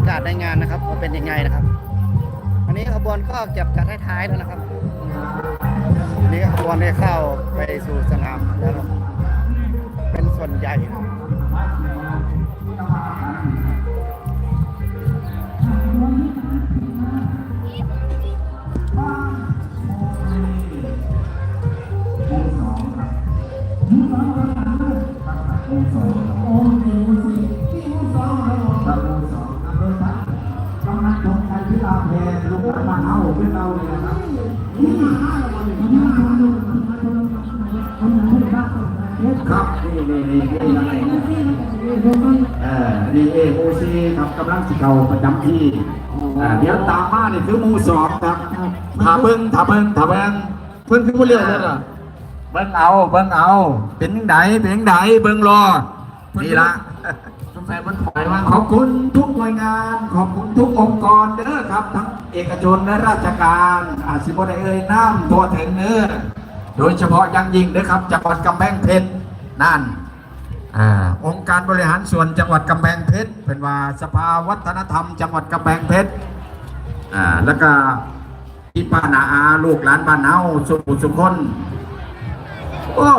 ากาศในงานนะครับว่าเป็นยังไงนะครับ อันนี้ขบวนก็เก็บจัดท้ายๆแล้วนะครับอันนี้ขบวนได้เข้าไปสู่สนามแล้วเป็นส่วนใหญ่ ครับนี่นี่นี่เออนี่เอโมซีครับกำลังสิเขาประจำที่อ่าเดี๋ยวตามมานี่คือหมูสองครับถาเบิ้งถาเบิ้งถาเบิ้งเพื่นคือผู้เลี้ยงนั่นอะเบิ้งเอาเบิ้งเอา เป็นยังไงเป็นยังไงเบิ้งรอนี่ละ สงสัยมันถอยว่าขอบคุณทุกหน่วยงาน ขอบคุณทุกองค์กรเด้อครับ ทั้งเอกชนและราชการอาสิบไดเอ่ยน้ำตัวถึงเนื้อโดยเฉพาะยังยิ่งเด้อครับจังหวัดกำแพงเพชรนั่นอ่าองค์การบริหารส่วนจังหวัดกำแพงเพชรเป็นว่าสภาวัฒนธรรม จังหวัดกำแพงเพชรอ่าแล้วก็พี่ป้านาอาลูกหลานบ้านเฮาสุขุสุขคนโอ้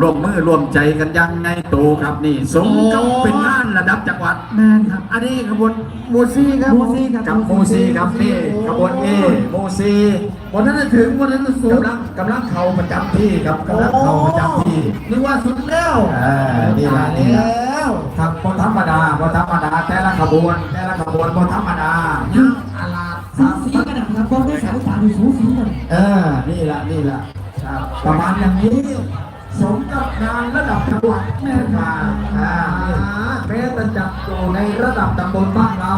ร่วมมือร่วมใจกันอยังไงโตครับนี่สมกับเป็นงานระดับจังหวัด แมนครับ อันนี้ขบวนโมซี่ครับโมซี่ครับกับโมซีครับนี่ขบวนเอโมซีวันนั้นจะถึงวันนั้นจะสูงกำลังกำลังเข้าประจำที่ครับกำลังเข้าประจำที่นึกว่าสุดแล้วเออนี่ละนี่ละแล้วครับบ่ธรรมดาบ่ธรรมดา แต่ละขบวน แต่ละขบวนบ่ธรรมดายังอาลาสูสีกันนะครับบอกได้สายสารสูสีกันเออนี่ละนี่ละครับประมาณอย่างนี้ สมกับงานระดับจังหวัดแม่มาอ่าแม้แต่จับอยู่ในระดับตำบลบ้านเรา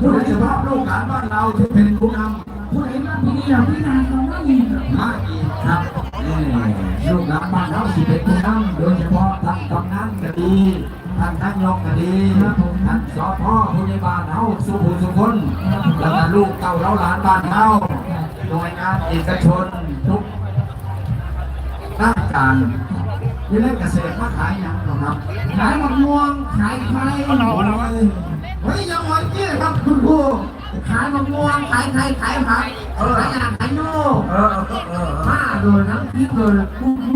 โดยเฉพาะลูกหลานบ้านเราที่เป็นผู้นำผู้ใดมาพี่นี่เราพี่นายเราไม่ยินมาอีกครับนี่ลูกหลานบ้านเราที่เป็นผู้นำโดยเฉพาะท่านกำนันก็ดีท่านนายกก็ดีท่านสพผู้ใหญ่บ้านเฮาสุภูสุคนแล้วก็ลูกเต่าเราหลานบ้านเฮาหน่วยงานเอกชนทุก ราชการยี่เล่นเกษตรมาขายหยังหรอครับขายมะม่วงขายไข่เฮ้ยยังวันนี้ครับคุณครูขายมะม่วงขายไข่ขายผักขายอาหารขายโน่เออเออเออมาโดยน้ำพริกโดยคู่คู่